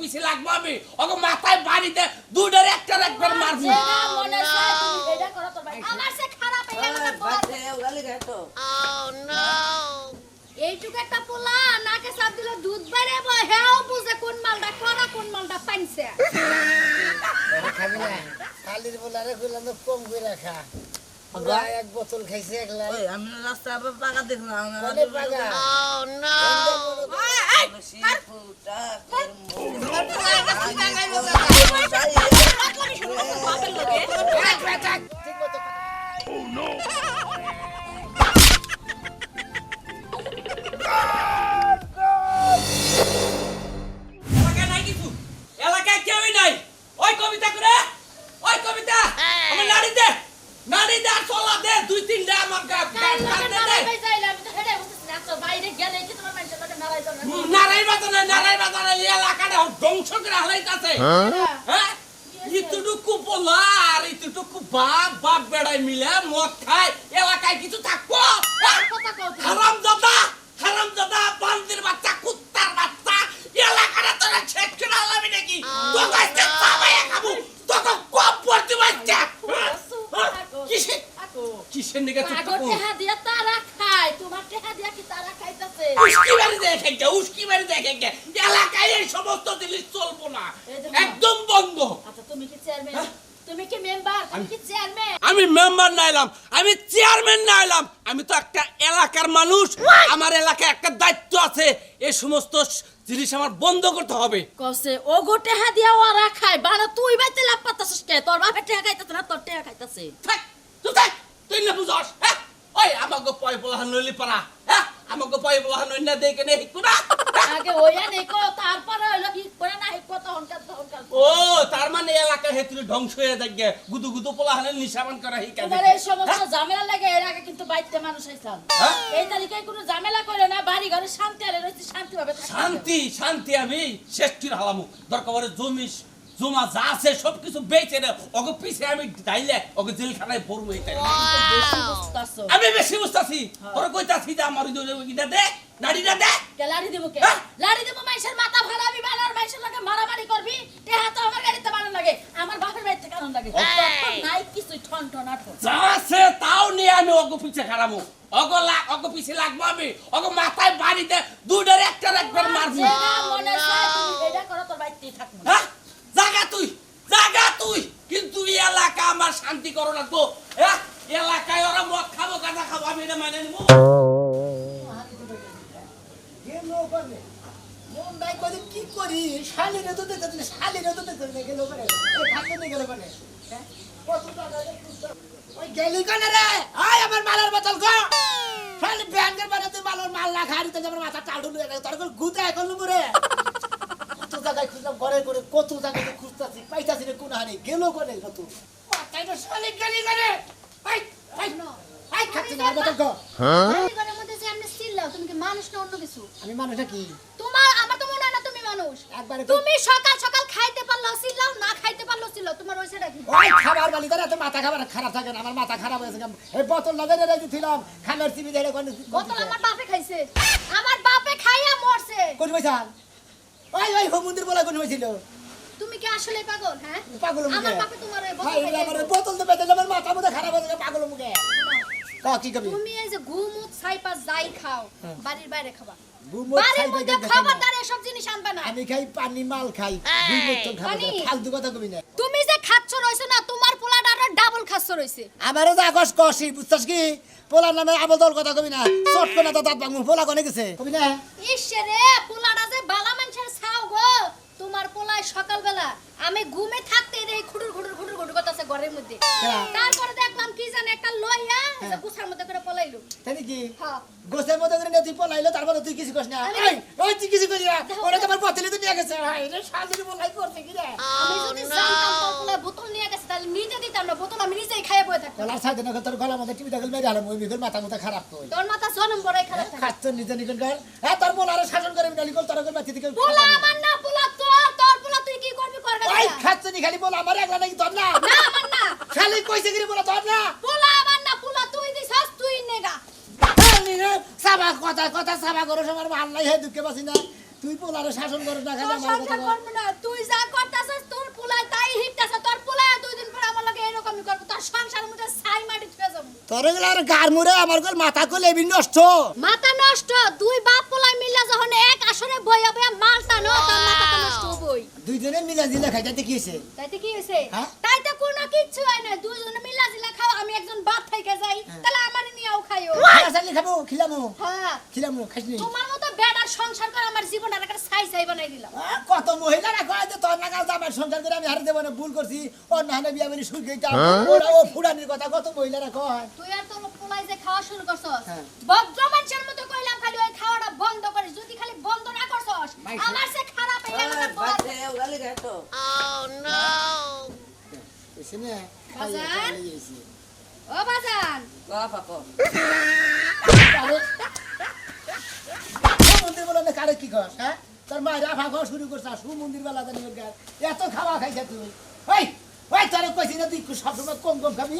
পিছে লাগবো আমি? ওকে মাথায় বাড়িতে দুটার একটার একবার মারবো। মনে। আমার সে খারাপ। এইটুকু একটা পোলা নাকে দিলে দুধ বাইরে বয় হেও বুঝে কোন মালটা করা কোন মালটা পাইছে। খাবি না। কালির বলারে কইলাম কম করে রাখা এক বোতল খাইছে একলা ওই আমি রাস্তা আবার পাকা দেখলাম অনেক বাগা ঠিক মতো এলাকায় নিকে চুপ টেহা দিয়া তারা খায় তোমার টেহা দিয়া কি তারা খাইতাছে? উস্কি বাড়ি দেখে গে উস্কি বাড়ি দেখে গে এলাকায় এই সমস্ত জিনিস চলবো না। একদম বন্ধ। আচ্ছা তুমি কি চেয়ারম্যান তুমি কি মেম্বার তুমি কি চেয়ারম্যান আমি মেম্বার না এলাম আমি চেয়ারম্যান না এলাম। আমি তো একটা এলাকার মানুষ। আমার এলাকায় একটা দায়িত্ব আছে। এই সমস্ত জিনিস আমার বন্ধ করতে হবে। কসে ও গো টেহা দিয়া ওরা খায়। বানা তুই বাইতে লাভ পাতাছিস কে? তোর বাপে টেহা খাইতাছে না তোর টেহা খাইতাছে? থাক তুই থাক। তুই না বুঝস হ্যাঁ ওই আমাকে পয় বলাহান নইলি পারা হ্যাঁ আমাকে পয় বলাহান নই না দেখে নে হিকু না? আগে ওইয়া নেকো তারপরে হইল কি করে না হিকো তখন কাজ তখন কাজ ও তার মানে এলাকা হেতুরে ধ্বংস হয়ে থাকে গুদু গুদু পোলাহানের নিশাবান করা হিকা তোমার এই সমস্ত ঝামেলা লাগে এর আগে কিন্তু বাইতে মানুষ আইছাল? এই তারিখে কোনো ঝামেলা করে না বাড়ি ঘরে শান্তি আরে রইছি শান্তি ভাবে শান্তি শান্তি আমি শেষ করে হালামু দরকার জমি জমা যা আছে সব কিছু বেচে নে। ওকে পিছে আমি ডাইলে ওকে জেলখানায় ভরবো আমি বেশি বুঝতাছি। তোর কইতাছি যে আমার ইটা দে নাড়িটা দে। কে লাড়ি দেবো কে? হ্যাঁ? লাড়ি দেবো মাইশের মাথা মাইশের লাগে মারামারি করবি টেহা তো আমার গাড়িতে বানান লাগে। আমার বাপের বাড়িতে কারণ লাগে। নাই কিছুই ঠন ঠন আঠন যা আছে তাও নিয়ে আমি ওকে পিছে লাগ ওকে পিছে লাগবো আমি। ওকে মাথায় বাড়িতে দুটার একটার একবার মারবো। মনে চায় তুমি এটা করো তোর বাড়িতেই থাকব। হ্যাঁ? জাগা তুই জাগা তুই। কিন্তু এলাকা আমার শান্তি করো লাগবো হ্যাঁ এলাকায় ওরা মদ খাব, গাঁজা খাব, আমি এটা মানে নিবো। তো তো রে? মাল না তো মাথা লয়ে গেল তোর গুতা এখন কত জায়গায় খুঁজলাম ঘরে করে কত জায়গায় খুঁজতাছি পাইতাছি রে কোন হানি গেল কোনে কত না মানুষ না? আমি মানুষটা কি? তোমার আমার তো মনে হয় না তুমি মানুষ। তুমি সকাল সকাল খাইতে পারল চিল্লাও না খাইতে পারল চিল্লাও তোমার ওই সেটা কি? ওই খাবার বালি ধরে এত মাথা খাবার খারাপ থাকে না আমার মাথা খারাপ হয়েছে এই বোতল না ধরে রেখেছিলাম খামের চিবি ধরে কোন বোতল আমার বাপে খাইছে। আমার বাপে খাইয়া মরছে। কোন পয়সান ওই ওই হোমন্দির বলা কোন হয়েছিল? তুমি কি আসলে পাগল হ্যাঁ? পাগল মুখে। আমার বাপে তোমার বোতল আমার বোতল তো আমার মাথা মধ্যে খারাপ হয়েছে পাগল মুখে। ক কি কবি তুমি এই যে ছাইপা যাই খাও বাড়ির বাইরে খাবা। ঘুমোত বাড়ির মধ্যে দেখে এসব জিনিস আনবে না। আমি খাই পানি মাল খাই। খাবার ফালতু কথা কবি না। তুমি যে খাচ্ছ রইছো না তোমার পোলাটা আরও ডাবল খাচ্ছ রইছে। আমারও কষি বুঝছস কি? পোলার নামে আবদল কথা কবি না। চট করে দাঁত ভাঙবো পোলা কোনে গেছে কবি না? ইসে রে পোলাটা যে বালা মানুষের ছাও গো তোমার পোলায় সকালবেলা। আমি ঘুমে থাকতে দেখি খুটুর খুটুর খুটুর খুটুর করতেছে ঘরের মধ্যে। হ্যাঁ। তারপরে দেখলাম কি জানে একটা লইয়া হ্যাঁ। গুছার মধ্যে করে পলাইলো। তাই কি? হ্যাঁ। গোসের মধ্যে করে তুই পলাইলো তারপরে তুই কিছু করিস না? ওই তুই কিছু করিস না। ওরা তোমার পথে তো নিয়ে গেছে। ভাই রে শান্তির পলাই করছে কি রে? আমি যদি জানতাম তোর বোতল নিয়ে গেছে তাহলে নিজে দিতাম না। বোতল আমি নিজেই খাইয়ে বয়ে থাকতাম। গলার সাইডে না তোর গলা মধ্যে টিভি দেখল মেরে আলাম ওই মিগল মাথা মাথা খারাপ তো তোর মাথা জনম বড়াই খারাপ থাকে। খাচ্ছ নিজে নিকল কর। হ্যাঁ তোর বলারে শাসন করে মিনালি কল তোর কল বাতি দিকে পোলা আমার না পোলা তোর তোর পোলা তুই কি করবি? করবে ওই খাচ্ছনি খালি বল আমার একলা নাকি তোর না? না আমার না। খালি কইছে কি বল তোর না? পোলা আমার না পোলা তুই দিছস তুই নেগা। কথা কথা সাবা করো আমার ভালো নাই হে দুঃখে বাসি না তুই পোলারে শাসন করে টাকা তোর সংসার করব না তুই যা করতেছিস তোর পোলায় তাই হিটতেছে তোর পোলায় দুই দিন পরে আমার লাগে এরকমই করব তোর সংসার মধ্যে ছাই মাটি ছুঁয়ে যাব। তোর এগুলো আর গার মুড়ে আমার কল মাথা কল এবি নষ্ট। মাথা নষ্ট দুই বাপ পোলায় মিলে যখন এক আসরে বই হবে মাল টানো তোর মাথা তো নষ্ট হবই। দুইজনে মিলা দিলে খাইতে কি হয়েছে তাইতে কি হয়েছে হ্যাঁ? তাইতে কোনো কিচ্ছু হয় না দুজনে মিলা জিলা খাও আমি একজন বাপ থেকে যাই তাহলে আমার নিয়েও খাইও। চালি খাব খিলামু। হ্যাঁ। খিলামু তোমার মতো বেটার সংসার করে আমার জীবনটা একটা ছাই ছাই বানাই দিলাম। কত মহিলারা কয় যে তোর নাগাল আমার সংসার করে আমি হারে দেবো না ভুল করছি। ওর না হলে বিয়া সুখ ওরা ও ফুড়ানির কথা কত মহিলারা কয়? তুই আর তোর পোলাই যে খাওয়া শুরু করছস হ্যাঁ। ভদ্র মানুষের মতো কইলাম খালি ওই খাওয়াটা বন্ধ করিস যদি খালি বন্ধ না করছস আমার সে খারাপ হয়ে গেল গালি গায় তো বুঝছি না। বাজার? ও বাজান পাকো আরে, সুমন্দির বলে না কারে কি কস হ্যাঁ? তোর মা রাফা খাওয়া শুরু করছ সুমন্দির বেলা জানি। এত খাওয়া খাইছে তুই। ওই ওই তোর কইছি না তুই সবসময় কম কম খাবি?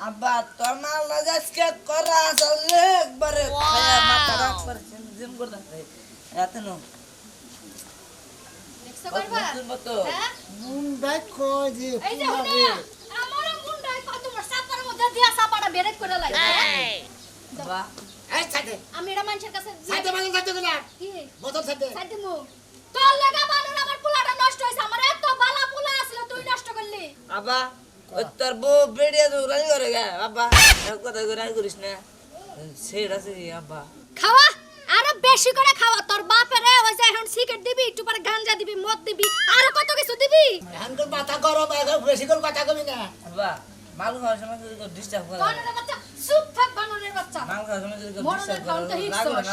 আব্বা। তোর মাল না আজকে করা চলে একবারে খায়া মাথা রাখ করে জিম করতে এত নো। দেখছ করবা হ্যাঁ মুন্ডাই কয় যে এই যে হুনা আমার মুন্ডাই কত বড় সাপার মধ্যে দিয়া সাপাটা বেরেক করে লাগে আব্বা এই ছাদে আমি এটা মানুষের কাছে ছাদে ছাদে গেলা কি বোতল ছাদে সাইতে মু তোর লাগা বানর আমার পোলাটা নষ্ট হইছে আমার এত বালা পোলা আছিল তুই নষ্ট করলি আব্বা তোর বউ বেড়িয়ে তো রাজি করে গে আব্বা কথা রাজি করিস না সেটা আছে আব্বা খাওয়া আরও বেশি করে খাওয়া তোর বাপের ওই যে এখন সিগারেট দিবি একটু পরে গাঞ্জা দিবি মদ দিবি আরও কত কিছু দিবি? এখন হানকল মাথা গরম এখন বেশি করে কথা কবি না। আব্বা মাল খাওয়ার সময় যদি ডিস্টার্ব করে। বানরের বাচ্চা চুপ থাক বানরের বাচ্চা। মাল খাওয়ার সময় যদি ডিস্টার্ব করে।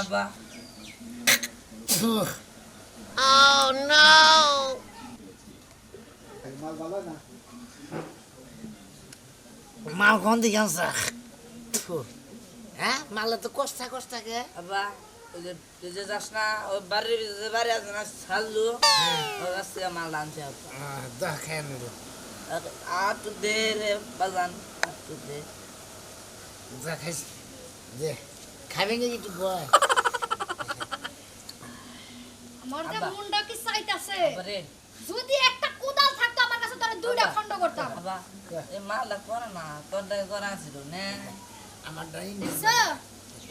না মাল কোন আনছা? হ্যাঁ মালে তো কষ্টা কষ্টা কে ওই যে তুই যে যাস না ওই বাড়ির ভিতরে যে বাড়ি আছে না ছাড়লু। ওই কাছ থেকে মাল আনছে আব্বা দেখেন আর- আর তো দে রে বাজান আর তো দে। যা খাইছি দে। খাবি নাকি একটু বয় আমার যে আব্বা। মুন্ডা কি চাইতাছে? যদি একটা কোদাল থাকতো আমার কাছে তাহলে দুইটা। খণ্ড করতাম। আব্বা এই মালটা করে না তোর করা ছিল না। আমার?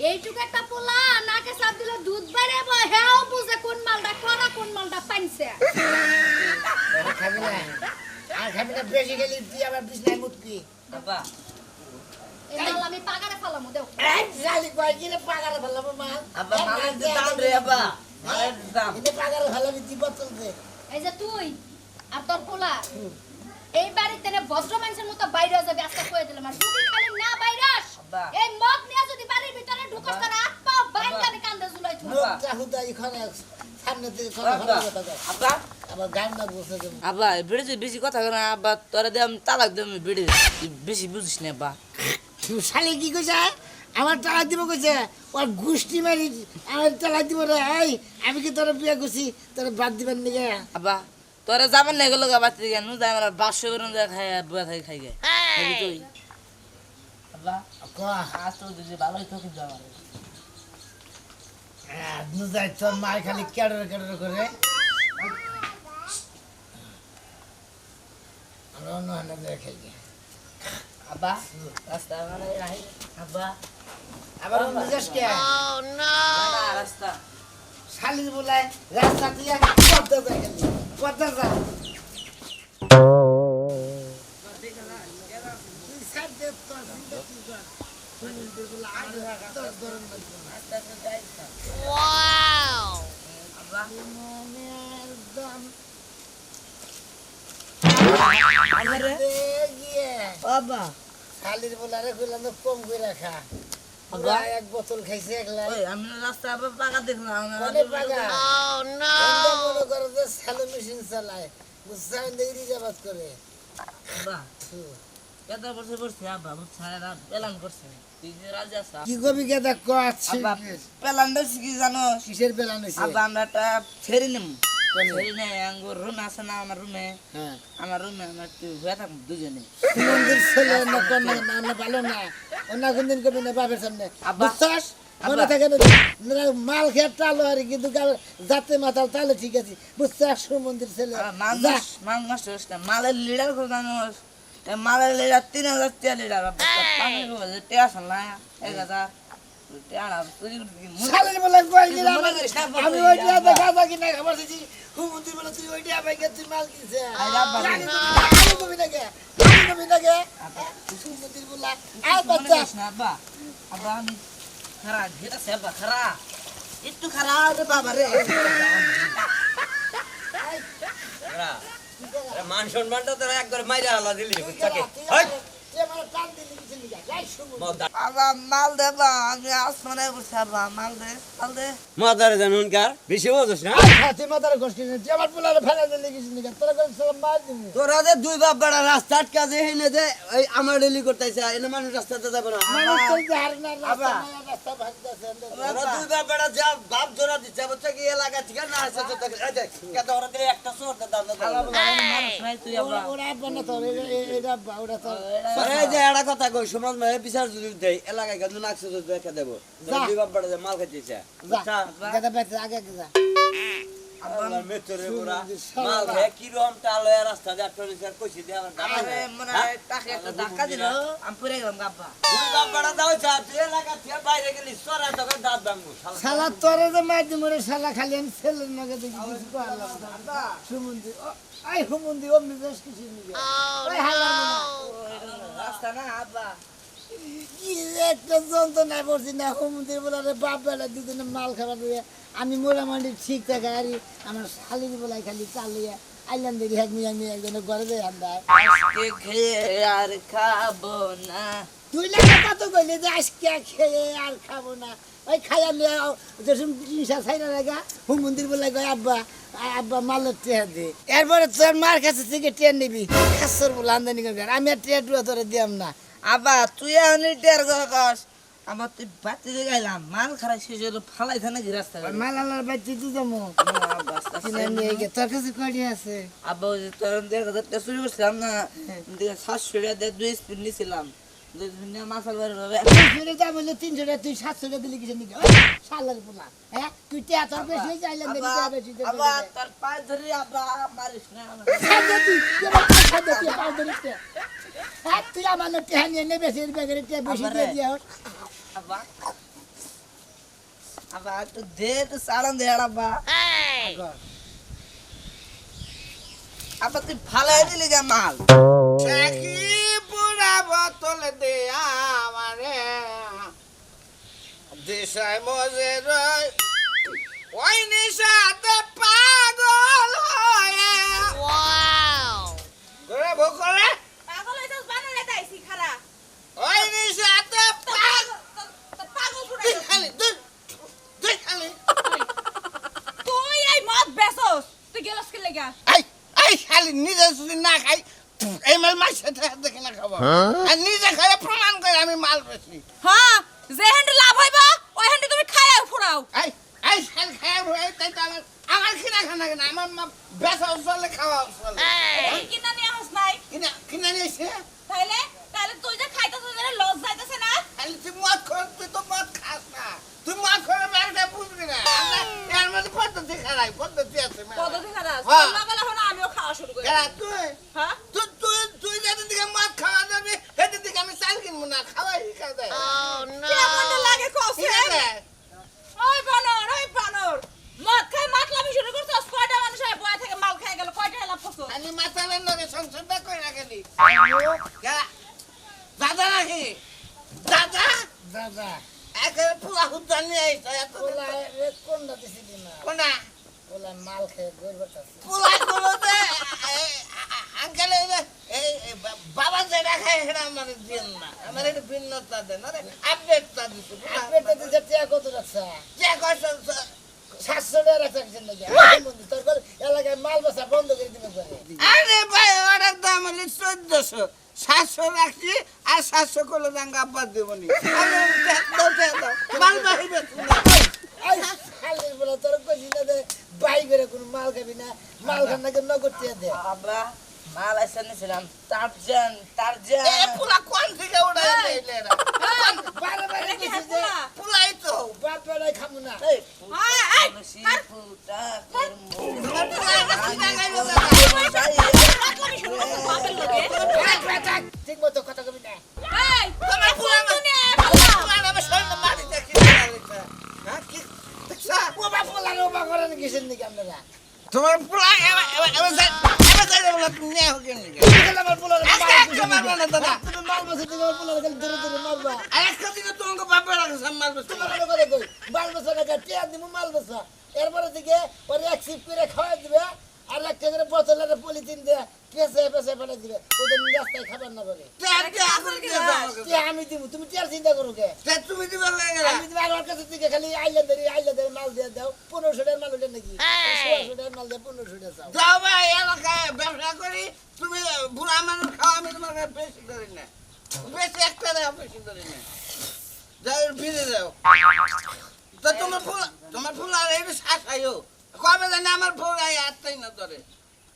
এইটুকু একটা পোলা নাকে চাপ দিলে দুধ বেড়ে হেও বুঝে কোন মালটা করা কোন মালটা পাইছে। খাবি না আর খাবি না বেশি গেলি তুই আবার বিছনায় মুতবি আব্বা। এই আমি পাগারে ফালামু দেও এই জালি কয় কি রে পাগারে ফেলাবো মাল? আব্বা মালের যে দাম রে আব্বা। মালের দাম। এটা পাগারে ফেলাবি তুই বোতল দে এই যে তুই আর তোর পোলা এই বাড়িতে ভদ্র মানুষের মতো বাইরে যাবে আজকে কয়ে দিলাম। আর যদি খালি না বাইরাস আব্বা। এই মদ নিয়ে যদি বাড়ির ভিতরে ঢুকস তার হাত পা বাইরে আমি কান্দে ঝুলাই থুব মুখ চাহুদা এখানে সামনে থেকে কোনো কথা কয়। আব্বা। আবার গান না বসে যাব আব্বা বেড়ে যে বেশি কথা না আব্বা তোরা দিয়ে তালাক দিয়ে আমি বেড়ে বেশি বুঝিস না আব্বা। শালি কি কইছে আমার টাকা দিব কইছে ওর গুষ্টি মারি আমার টাকা দিব রে এই আমি কি তোর বিয়ে করছি? তোর বাদ দিবেন নাকি? আব্বা তোরা যাবেন না এগুলো বাচ্চা দিকে নু যাই আমার বাসো বেরোন খাই বুয়া খাই খাই গে। তুই। আব্বা কয়া আজ তো যদি ভালোই তো কিন্তু আমার যাই তোর মায় খালি কেডর কেডর করে। আমরা অন্য হানে দেখে আব্বা রাস্তা মানে রাহি আব্বা আবার অন্য যাস কে? না না রাস্তা। শালির বলায় রাস্তা দিয়ে পদ্মা যায় পদ্মা যা। বলারে কম করে রাখা। এক বোতল খাইছে একলা ওই আমি রাস্তা আবার পাকা দেখলাম কোনে পাগা মনে করো যে স্যালো মেশিন চালায় বুঝছেন দেরি যাবাত করে আব্বা কত বছর পড়ছে আব্বা বুঝছে পেলান করছে তুই যে রাজি আস কি কবি কে দেখ আছে পেলান দেখছি কি জানো? কিসের বেলা নিছে আব্বা আমরা একটা ছেড়ে নিম। কোনে? ছেড়ে আঙ্গুর রুম আছে না আমার রুমে? হ্যাঁ। আমার রুমে হয়ে দুজনে। ছেলে না কোন না না ভালো না। অন্য কোন দিন কবি না বাপের সামনে। বুঝছস? মনে থাকে না না, মাল খেয়ে টালো আর কিন্তু যাতে মাতাল তাহলে ঠিক আছে। বুঝতে একশো মন্দির ছেলে মাল মাল মালের লিডার করে জানি বাচ্চা। করিস না, আব্বা। আব্বা আমি খারা ঘেরা সে আব্বা খারা। একটু খারা রে বাবা রে। মান সম্মানটা তোরা একবার মাইরা আলা দিলি বুঝছাকে? মাদারে। জানুন কার বেশি বুঝছ না। তুই মাতার গোস কিনে আমার পোলারে ফেলে দিলি কিছু নিগা তোরা করে সালাম মার দিবি তোরা যে দুই বাপ বেড়া রাস্তা আটকা হেনে যে এই আমার ডেলি করতেছে এনে মানুষ রাস্তাতে যাবে না। মানুষ তো জাহার না রাস্তা রাস্তা ভাগতেছে তোরা দুই বাপ বেড়া যা বাপ জোড়া দিচ্ছে বুঝছে কি? এলাকা ঠিক না আছে তো দেখ একটা দাম তুই ওরা এটা ওরা আরে যে একটা কথা কই সমাজ মানে বিচার যদি দেই এলাকায় কেন নাকছে তো দেখা দেব। দুই বাপ বেড়া যে। মাল খাইতেছে দিয়ে দিয়ে মনে হয়? আই হুমন্দি ও মিজাজ কিছু রাস্তা না আব্বা। একটা যন্ত্রণা পড়ছি না। হুমন্দির বলে বাপ বেলা দুদিনে মাল খাবার দিয়ে আমি মোটামুটি ঠিক থাকে আর আমার শালির বেলায় খালি চালিয়ে আইলাম দেখি এক মিয়া মিয়া একজনের ঘরে যাই আমরা খেয়ে আর খাব না। তুই না কত কইলি যে আজকে খেয়ে আর খাব না। ওই খাই আমি যেসব জিনিস আছে না লাগা হুম মন্দির বলে গয় আব্বা আব্বা মালের টেয়া দে। এরপরে তোর মার কাছে থেকে ট্রেন নিবি। খাসর বলে আমদানি করবি আমি আর ট্রেন টুয়া তোরে দিয়াম না। আব্বা তুই এখন টের কস আমার তুই বাতি দিয়ে গাইলাম মাল খারাপ শেষ হলো ফালাই থানে কি রাস্তা মাল আলার বাচ্চা তুই যাব তোর কাছে কয়টি আছে। আব্বা ওই চুরি করছিলাম না সাতশো টাকা দিয়ে দুই স্পিন নিয়েছিলাম দুই স্পিন নিয়ে মাসাল বাড়ি হবে তিনশো টাকা বললে তিনশো টাকা তুই সাতশো টাকা দিলি কিছু নিকে? সালের পোলা। হ্যাঁ? তুই তোর বেশি বেশি আব্বা তোর পায়ে ধরে আব্বা মারিস না। খাদ্য তুই, তুই আমার কাছে খাদ্য তুই পাও ধরিস নে। তুই আমার না টিয়া নিয়ে নে বেশি ব্যাগের টিয়া বেশি দিয়ে দিয়া হোক। আব্বা। আব্বা একটু দে একটু সারান দে আব্বা। আব্বা। তুই ফালাই দিলি গে মাল। পুরা বোতল দেয়া আমারে। দিশায় মজে রয় ওই নিশাতে পাগল হয়ে। করে ভোকরে পাগল হইছস বানালে তাইছি খারা ওই নিশাতে পাগল পাগল তুই খালি তুই তুই খালি তুই এই মদ বেচস তুই গেলস কে লাগা আই আই খালি নিজে যদি না খাই এই মাল মাছ দেখে না খাব? আর নিজে খাই প্রমাণ করে আমি মাল বেশি হ্যাঁ যে হ্যান্ডে লাভ হইবা ওই হ্যান্ডে তুমি খাইয়া ফুরাও আই আই শাল খায় হয়ে তাই তো আমার আমার কিনা খানা কিনা আমার মা বেসা চলে খাওয়া চলে এই কিনা নিয়ে হস নাই কিনা কিনা নিয়েছে তাইলে তাইলে তুই যে খাইতেছিস যেন লস যাইতেছে না খালি তুই মদ খর তুই তো মদ খাস না তুই মদ খরে ব্যাগটা বুঝবি না আমরা এর মধ্যে পদ্ধতি খারাই পদ্ধতি আছে মেলা। পদ্ধতি খারাপ হ্যাঁ। লাগালে হলো আমিও খাওয়া শুরু করি কেরা তুই? হ্যাঁ? তুই তুই তুই যেদিন দিকে মদ খাওয়া যাবি সেদিন দিকে আমি চাল কিনবো না খাওয়াই শিখা দেয় কেমন লাগে কসে ওই বানর ওই বানর। মদ খাই মাতলামি শুরু করছস কয়টা মানুষ হয় বয়া থেকে মাল খাই গেল কয়টা লাভ করছস আমি মাথালের নগে করে রাখেনি দাদা নাকি? দাদা? দাদা, একেবারে পুরা হুদ্দা নিয়ে আইসা এত ওলা এ কোনটা? ওলা মাল খেয়ে আছে। পুরা করতে আঙ্কেল বাবা যেটা খায় সেটা আমার দিন না আমার এটা ভিন্নতা দেন আরে আপডেটটা দিছি আপেটা দিছে টিয়া কত রাখছা? যে কষ্ট সাতশো টাকা রাখছা নাকি? তোর এলাকায় মাল বেচা বন্ধ করে দিবে করে। আরে ভাই ওটার দাম হলে চোদ্দশো সাতশো রাখছি আর সাতশো করলে দাঙ্গা আব্বা দেবনি মাল বাহিবে এই শালির বলে তোর কইছি না যে বাই করে কোনো মাল খাবি না মাল খান নাকি নগদ টিয়া দে আব্বা মাল এসে নিয়েছিলাম টারজান টারজান পুরা কোন থেকে উড়াই দিলে এরা? বারে বারে এটা কি কইছি পুরাই তো বাপ খাব না এই পোলা না। ঠিক মতো কথা কবি না তোমার পোলা যাও ভাই, এলাকায় ব্যবসা করি, তুমি বুড়া মানুষ খাও, আমি তোমার কাছে বেশি ধরি না। বেশি একটা টাকা বেশি ধরি না। যাও, ফিরে যাও। তা তোমার ফুল তোমার ফুল আর একটু শাসাইও কবে জানি আমার ফুল আই আটটাই না ধরে।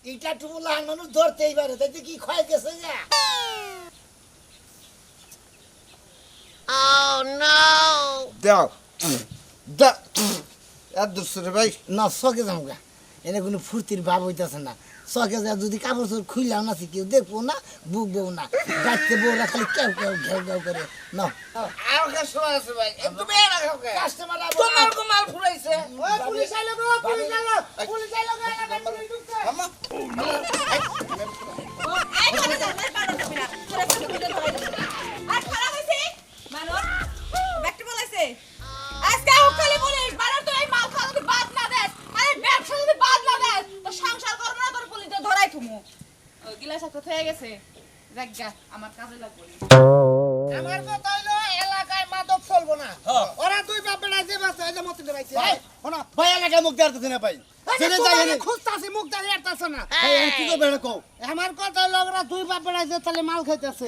এটা টুকু লাহান মানুষ ধরতেই পারে তাইতে কি ক্ষয় গেছে যা? এনে কোনো ফুর্তির ভাব হইতেছে না। চকে যা যদি কাপড় চোর খুললাম না কেউ দেখব না বুকবো না। গাছতে বউরা খালি কেউ কেউ ঘেউ ঘেউ করে। না কাস্টমার তোমার কুমার ফুরাইছে। পুলিশ আইলো পুলিশ আইলো পুলিশ আইলো খাইতেছে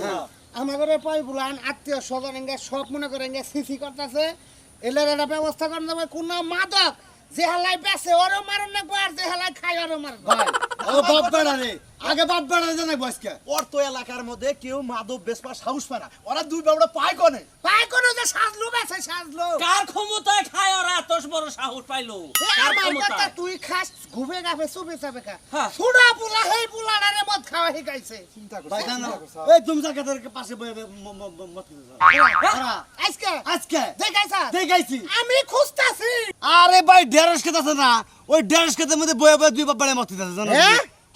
আমাদের পাই বুলান আত্মীয় স্বজন এঙ্গে সব মনে করে এঙ্গে সিসি করতেছে। এলের একটা ব্যবস্থা করে দেবে। কোন মাদক যে হালাই বেছে ওরও মারেন না আর যে হালাই খাই ওরও মারেন ও বাপ বেড়া রে আগে বাপ বেড়া জানে বয়সকে ওর তো এলাকার মধ্যে কেউ মাদক বেসবার সাহস পায় না। ওরা দুই বাবড়া পায় কনে? পাই কোনো যে সাজলো বেসে সাজলো। কার ক্ষমতায় খায় ওরা? এত বড় সাহস পাইলো। কার ক্ষমতায়? তুই খাস ঘুমে গাফে চাপে খা। হ্যাঁ। সুড়া পুলা হেই পুলাডারে মদ খাওয়া হে শিখাইছে ভাই জানো এই তুমি জায়গাটার পাশে বয়ে বয়ে ম- ম- ম- মত দিতে যাও। আজকে? আজকে? দেখাইছা? দেখাইছি। আমি খুঁজতাছি। আরে ভাই খেতে আছে না? ওই দেড়শ খেতের মধ্যে বয়ে বয়ে দুই বাপ বেড়া মত দিতে আছে জানো?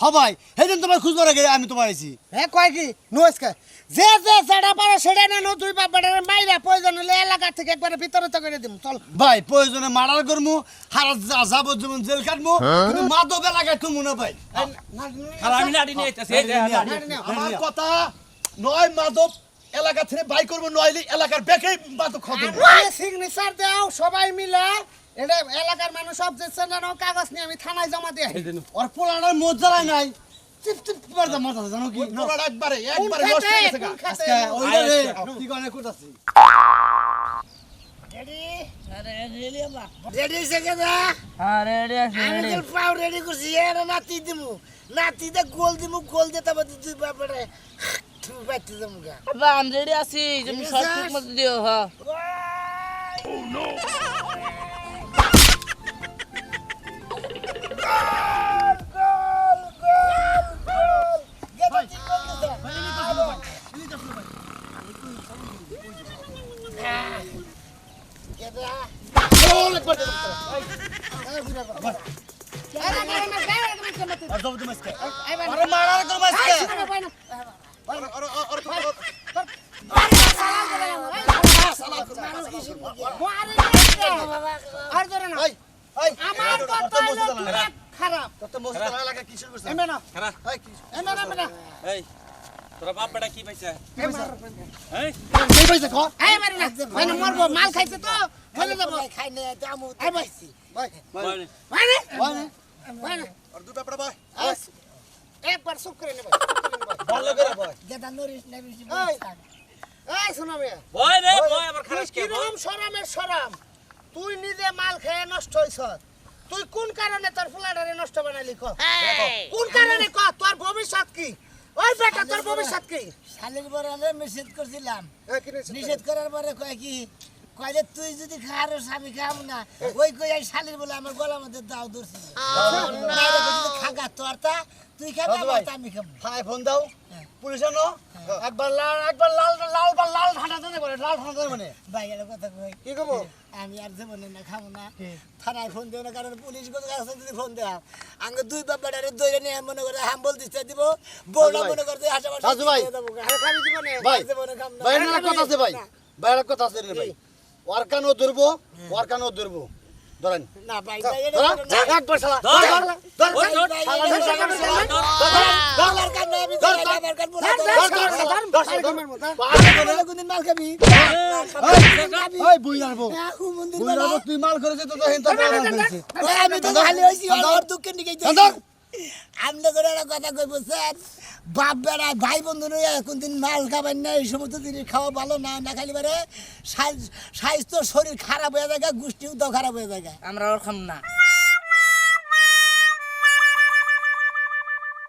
হ্যাঁ? হ্যাঁ সেদিন তোমার খুঁজবার আগে আমি তোমার আইছি। হ্যাঁ কয় কি? নমস্কার। যে যে সেটা পারে সেটা না নো বাপ বেটারে মাইরা প্রয়োজন হলে এলাকা থেকে একবারে ভিতরে তো করে দিম চল। ভাই প্রয়োজনে মারার করমু হারা যাব যেমন জেল কাটমু কিন্তু মাদক এলাকায় তুমি না ভাই। আর আমি নাড়ি নিয়ে আইতাছি এই যে, নাড়ি। আমার কথা নয় মাদক এলাকা থেকে বাই করব নইলে এলাকার বেকে মাদক খাব সিগনেচার দাও সবাই মিলে এটা এলাকার মানুষ সব দিচ্ছে না নাও, কাগজ নিয়ে আমি থানায় জমা দিয়ে আসি। ওর পোলাটার নাই। করে দাম মাথা জানো কি? পোলাটা একবারে একবারে নষ্ট হয়ে? গেছে? আজকে। কি করে করতাছি রেডি পাও রেডি করছি এর নাতি দিমু। নাতি দে গোল দিমু গোল দে তবে তুই বাপরে তুই বাইতে যাব গা। বা আমি রেডি আছি তুমি সব ঠিক মতো দিও হ্যাঁ। এই তোরা বাপ বেটা কি পাইছে এই এই পয়সা খ এই মারি না মানে মরবো মাল খাইছে তো খাই না। দামু ভাই ভাই মানে মানে আর দুটা পড়া ভাই একবার চুপ করে নেবে ভালো করে ভাই গেদা নরিস না বেশি এই। শোনা মেয়ে। বয় রে বয়। আবার তুই খারাপ কে? বল। কীরকম সরামের তুই নিজে মাল খেয়ে নষ্ট হইছ। তুই কোন কারণে তোর ফুলাডারে নষ্ট বানাইলি ক? কোন কারণে ক? তোর ভবিষ্যৎ কি? ওই বেটা তোর ভবিষ্যৎ কি? শালির বরালে নিষেধ করছিলাম। নিষেধ নিষেধ করার পরে কয় কি? কইলে তুই যদি খাওয়ার আমি খাম না ওই কই এই শালির বলে আমার গলার মধ্যে দাও ধরছি। খাগা তোরটা তুই খাবি ভাই। আমারটা আমি খাব। থানায় ফোন দাও। পুলিশ আনো। একবার লাল একবার লাল লাল বা লাল ঠান্ডা জানে বলে লাল ঠান্ডা জানে মানে ভাই এর কথা কই? কি করব আমি আর জীবনে না খাব না। থানায় ফোন দেবো না কারণ পুলিশ কোথাও কাছে যদি ফোন দেওয়া আঙ্গে দুই বাবাটারে দইরে নিয়ে মনে করে হাম্বল দিতে দিব। ভাই। মনে করতে রাজু ভাই। দিয়ে ভাই ভাই একটা কথা আছে ভাই। ভাই কথা আছে রে ভাই। ওয়ারকানও ধরবো ওয়ারকানও ধরবো ধরেন না ভাই আমার আমার। আমার হ্যাঁ, তুই মাল করেছে তো আমি তো খালি হইছি দুঃখের দিকে। করে কথা কই বলছেন বাপ বেড়া ভাই বন্ধু নইয়া কোনদিন মাল খাবেন না, এই সমস্ত জিনিস খাওয়া ভালো না না খালি পারে স্বাস্থ্য শরীর খারাপ হয়ে যায় গোষ্ঠীও তো খারাপ হয়ে যায়। আমরা ওরকম না।